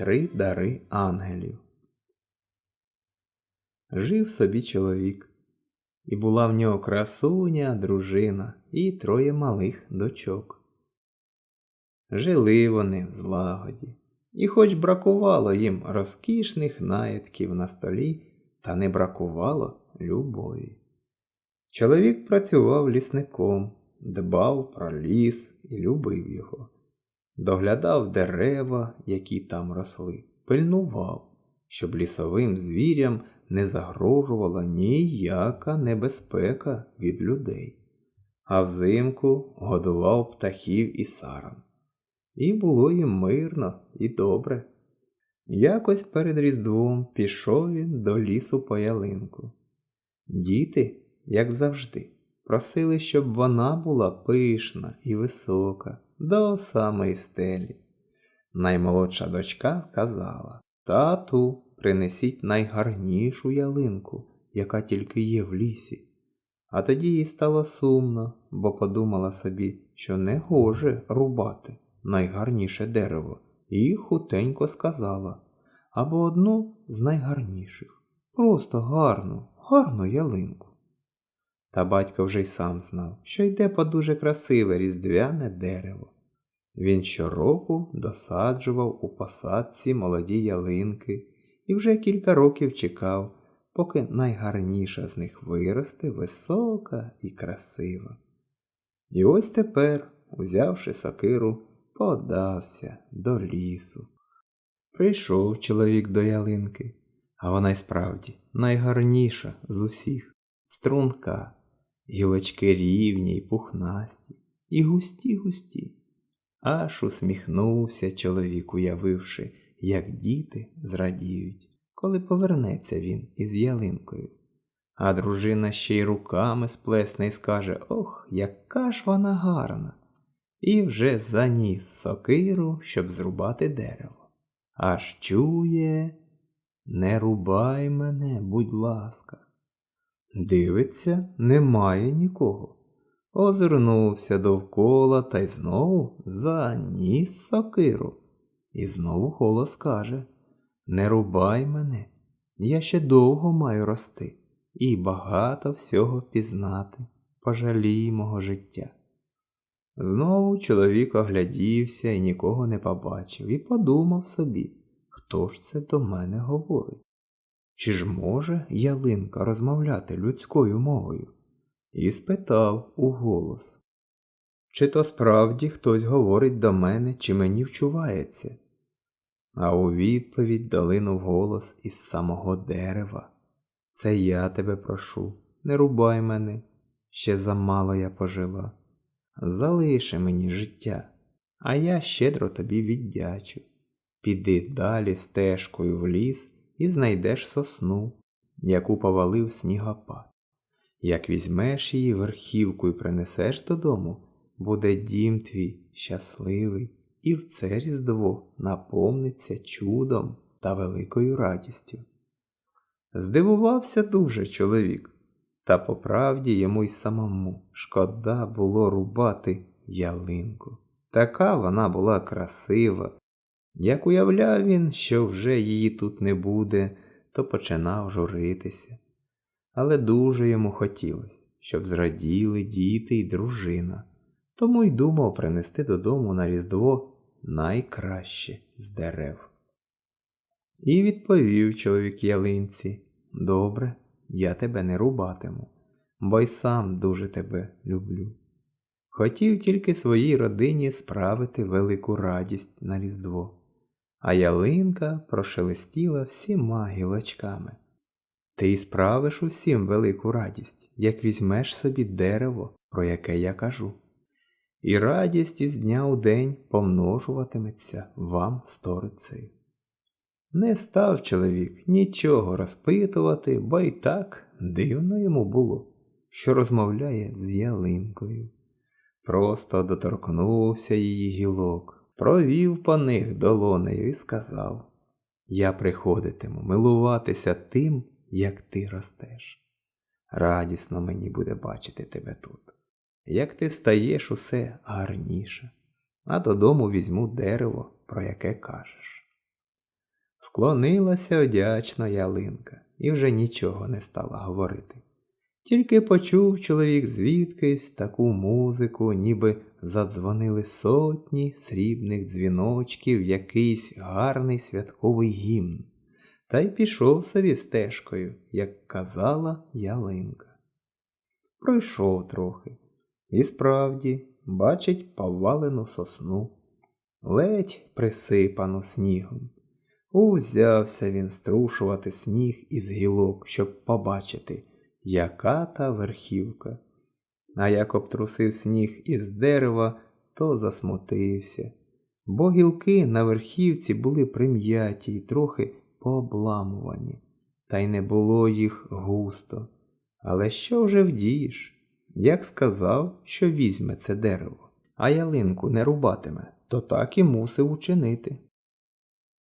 Три дари ангелів. Жив собі чоловік, і була в нього красуня, дружина і троє малих дочок. Жили вони в злагоді, і хоч бракувало їм розкішних наїдків на столі, та не бракувало любові. Чоловік працював лісником, дбав про ліс і любив його доглядав дерева, які там росли, пильнував, щоб лісовим звірям не загрожувала ніяка небезпека від людей, а взимку годував птахів і саран. І було їм мирно і добре. Якось перед Різдвом пішов він до лісу по ялинку. Діти, як завжди, просили, щоб вона була пишна і висока до самої стелі. Наймолодша дочка казала Тату, принесіть найгарнішу ялинку, яка тільки є в лісі. А тоді їй стало сумно, бо подумала собі, що не гоже рубати найгарніше дерево, і хутенько сказала або одну з найгарніших. Просто гарну, гарну ялинку. Та батько вже й сам знав, що йде по дуже красиве різдвяне дерево. Він щороку досаджував у посадці молоді ялинки і вже кілька років чекав, поки найгарніша з них виросте висока і красива. І ось тепер, узявши сокиру, подався до лісу. Прийшов чоловік до ялинки, а вона й справді найгарніша з усіх струнка, гілочки рівні й пухнасті, і густі густі. Аж усміхнувся чоловік, уявивши, як діти зрадіють, коли повернеться він із ялинкою. А дружина ще й руками сплесне і скаже Ох, яка ж вона гарна! І вже заніс сокиру, щоб зрубати дерево. Аж чує, не рубай мене, будь ласка. Дивиться, немає нікого озирнувся довкола та й знову заніс сокиру. І знову голос каже Не рубай мене, я ще довго маю рости і багато всього пізнати, пожалій мого життя. Знову чоловік оглядівся і нікого не побачив, і подумав собі, хто ж це до мене говорить? Чи ж може ялинка розмовляти людською мовою? і спитав у голос, чи то справді хтось говорить до мене, чи мені вчувається? А у відповідь долинув голос із самого дерева. Це я тебе прошу, не рубай мене, ще замало я пожила. Залиши мені життя, а я щедро тобі віддячу. Піди далі стежкою в ліс і знайдеш сосну, яку повалив снігопад. Як візьмеш її верхівку і принесеш додому, буде дім твій щасливий, і в це різдво наповниться чудом та великою радістю. Здивувався дуже чоловік, та по правді йому й самому шкода було рубати ялинку. Така вона була красива. Як уявляв він, що вже її тут не буде, то починав журитися але дуже йому хотілося, щоб зраділи діти й дружина, тому й думав принести додому на Різдво найкраще з дерев. І відповів чоловік ялинці Добре, я тебе не рубатиму, бо й сам дуже тебе люблю. Хотів тільки своїй родині справити велику радість на Різдво, а ялинка прошелестіла всіма гілочками. Ти справиш усім велику радість, як візьмеш собі дерево, про яке я кажу. І радість із дня у день помножуватиметься вам сторицею. Не став чоловік нічого розпитувати, бо й так дивно йому було, що розмовляє з ялинкою. Просто доторкнувся її гілок, провів по них долонею і сказав Я приходитиму милуватися тим, як ти ростеш. Радісно мені буде бачити тебе тут, як ти стаєш усе гарніше, а додому візьму дерево, про яке кажеш. Вклонилася одячно ялинка і вже нічого не стала говорити. Тільки почув чоловік звідкись таку музику, ніби задзвонили сотні срібних дзвіночків якийсь гарний святковий гімн, та й пішов собі стежкою, як казала ялинка. Пройшов трохи, і справді бачить повалену сосну, ледь присипану снігом. Узявся він струшувати сніг із гілок, щоб побачити, яка та верхівка. А як обтрусив сніг із дерева, то засмутився, бо гілки на верхівці були прим'яті й трохи пообламувані, та й не було їх густо. Але що вже вдієш? Як сказав, що візьме це дерево, а ялинку не рубатиме, то так і мусив учинити.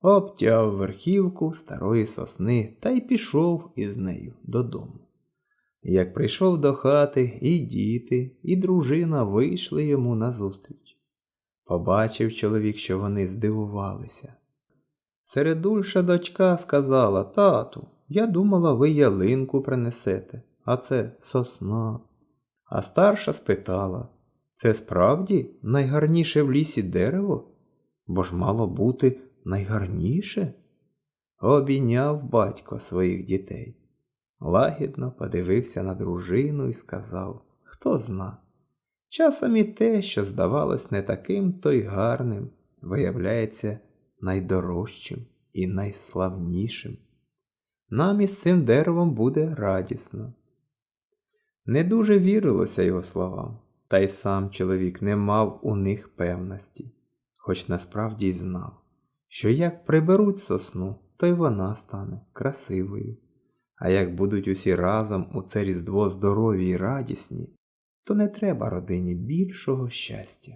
Обтяв верхівку старої сосни та й пішов із нею додому. Як прийшов до хати, і діти, і дружина вийшли йому назустріч. Побачив чоловік, що вони здивувалися. Середульша дочка сказала Тату, я думала, ви ялинку принесете, а це сосна. А старша спитала Це справді найгарніше в лісі дерево? Бо ж мало бути найгарніше? Обійняв батько своїх дітей. Лагідно подивився на дружину і сказав Хто зна. Часом і те, що здавалось не таким, то й гарним, виявляється найдорожчим і найславнішим. Нам із цим деревом буде радісно. Не дуже вірилося його словам, та й сам чоловік не мав у них певності, хоч насправді й знав, що як приберуть сосну, то й вона стане красивою. А як будуть усі разом у це різдво здорові й радісні, то не треба родині більшого щастя.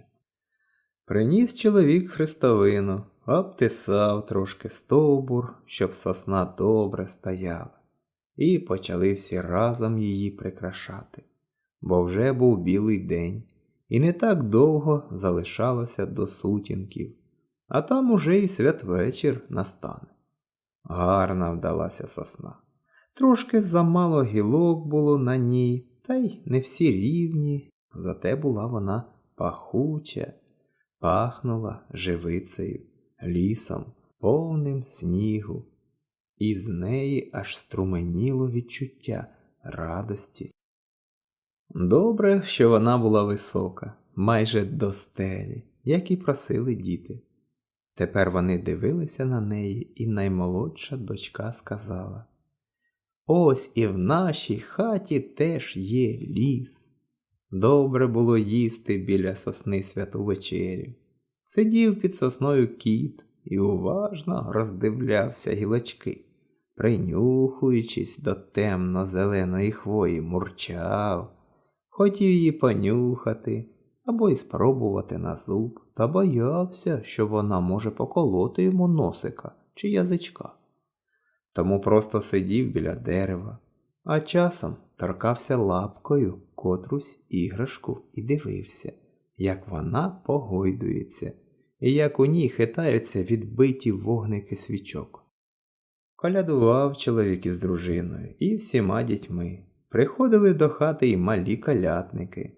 Приніс чоловік хрестовину, обтисав трошки стовбур, щоб сосна добре стояла, і почали всі разом її прикрашати, бо вже був білий день, і не так довго залишалося до сутінків, а там уже й святвечір настане. Гарна вдалася сосна. Трошки замало гілок було на ній, та й не всі рівні, зате була вона пахуча, пахнула живицею, лісом, повним снігу, і з неї аж струменіло відчуття радості. Добре, що вона була висока, майже до стелі, як і просили діти. Тепер вони дивилися на неї, і наймолодша дочка сказала Ось і в нашій хаті теж є ліс. Добре було їсти біля сосни святу вечерю. Сидів під сосною кіт і уважно роздивлявся гілочки, принюхуючись до темно-зеленої хвої, мурчав, хотів її понюхати або й спробувати на зуб, та боявся, що вона може поколоти йому носика чи язичка тому просто сидів біля дерева, а часом торкався лапкою котрусь іграшку і дивився, як вона погойдується, і як у ній хитаються відбиті вогники свічок. Колядував чоловік із дружиною і всіма дітьми. Приходили до хати й малі калятники.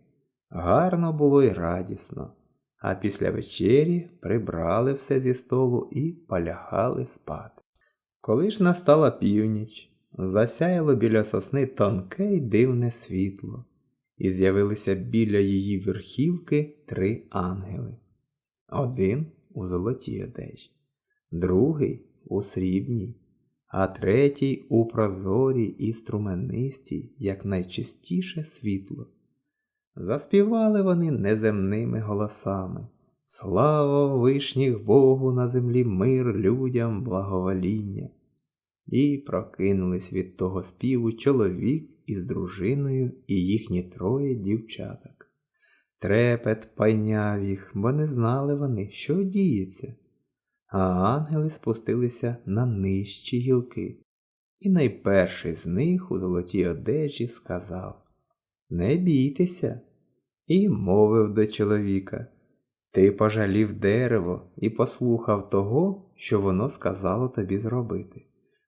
Гарно було й радісно, а після вечері прибрали все зі столу і полягали спати. Коли ж настала північ, засяяло біля сосни тонке й дивне світло, і з'явилися біля її верхівки три ангели. Один у золотій одежі, другий у срібній, а третій у прозорій і струменистій, як найчистіше світло. Заспівали вони неземними голосами. Слава вишніх Богу на землі мир людям благовоління. І прокинулись від того співу чоловік із дружиною і їхні троє дівчаток. Трепет пайняв їх, бо не знали вони, що діється. А ангели спустилися на нижчі гілки, і найперший з них у золотій одежі сказав Не бійтеся, і мовив до чоловіка. Ти пожалів дерево і послухав того, що воно сказало тобі зробити,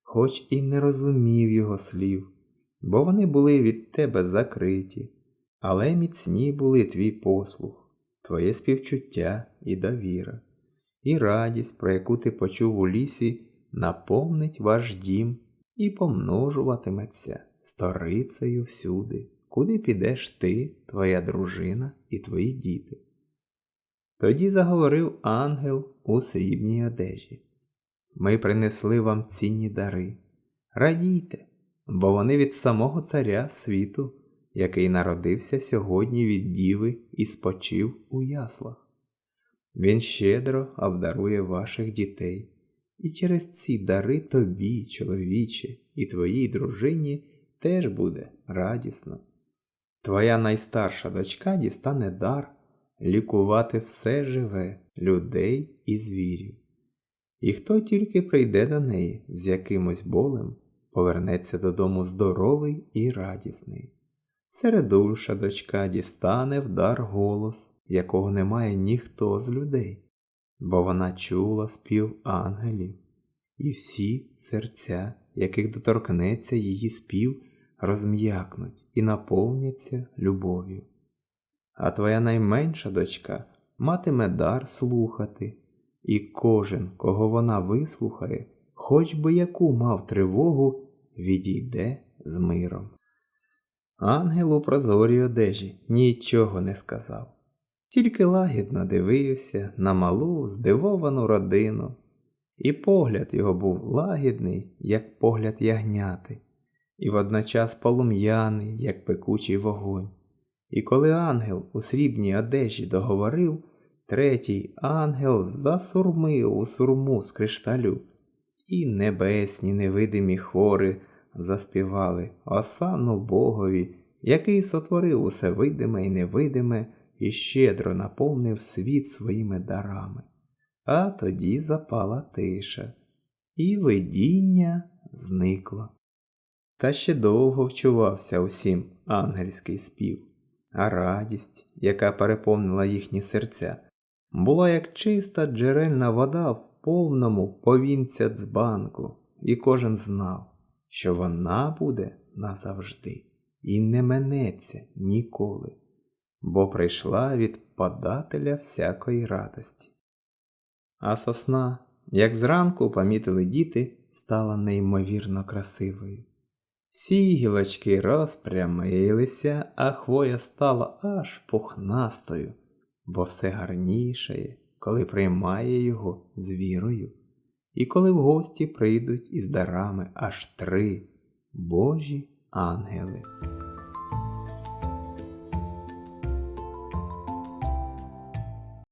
хоч і не розумів його слів, бо вони були від тебе закриті, але міцні були твій послух, твоє співчуття і довіра, і радість, про яку ти почув у лісі, наповнить ваш дім і помножуватиметься сторицею всюди, куди підеш ти, твоя дружина і твої діти. Тоді заговорив ангел у срібній одежі. Ми принесли вам цінні дари. Радійте, бо вони від самого царя світу, який народився сьогодні від діви і спочив у яслах. Він щедро обдарує ваших дітей, і через ці дари тобі, чоловіче, і твоїй дружині теж буде радісно. Твоя найстарша дочка дістане дар лікувати все живе, людей і звірів. І хто тільки прийде до неї з якимось болем, повернеться додому здоровий і радісний. Середульша дочка дістане в дар голос, якого немає ніхто з людей, бо вона чула спів ангелів, і всі серця, яких доторкнеться її спів, розм'якнуть і наповняться любов'ю. А твоя найменша дочка матиме дар слухати, і кожен, кого вона вислухає, хоч би яку мав тривогу, відійде з миром. Ангел у прозорій одежі нічого не сказав, тільки лагідно дивився на малу, здивовану родину, і погляд його був лагідний, як погляд ягняти, і водночас полум'яний, як пекучий вогонь. І коли ангел у срібній одежі договорив, третій ангел засурмив у сурму з кришталю, і небесні невидимі хори заспівали осану Богові, який сотворив усе видиме і невидиме і щедро наповнив світ своїми дарами. А тоді запала тиша, і видіння зникло. Та ще довго вчувався усім ангельський спів, а радість, яка переповнила їхні серця, була як чиста джерельна вода в повному повінця дзбанку, і кожен знав, що вона буде назавжди і не минеться ніколи, бо прийшла від подателя всякої радості. А сосна, як зранку помітили діти, стала неймовірно красивою. Всі гілочки розпрямилися, а хвоя стала аж пухнастою, бо все гарнішає, коли приймає його з вірою, і коли в гості прийдуть із дарами аж три Божі ангели.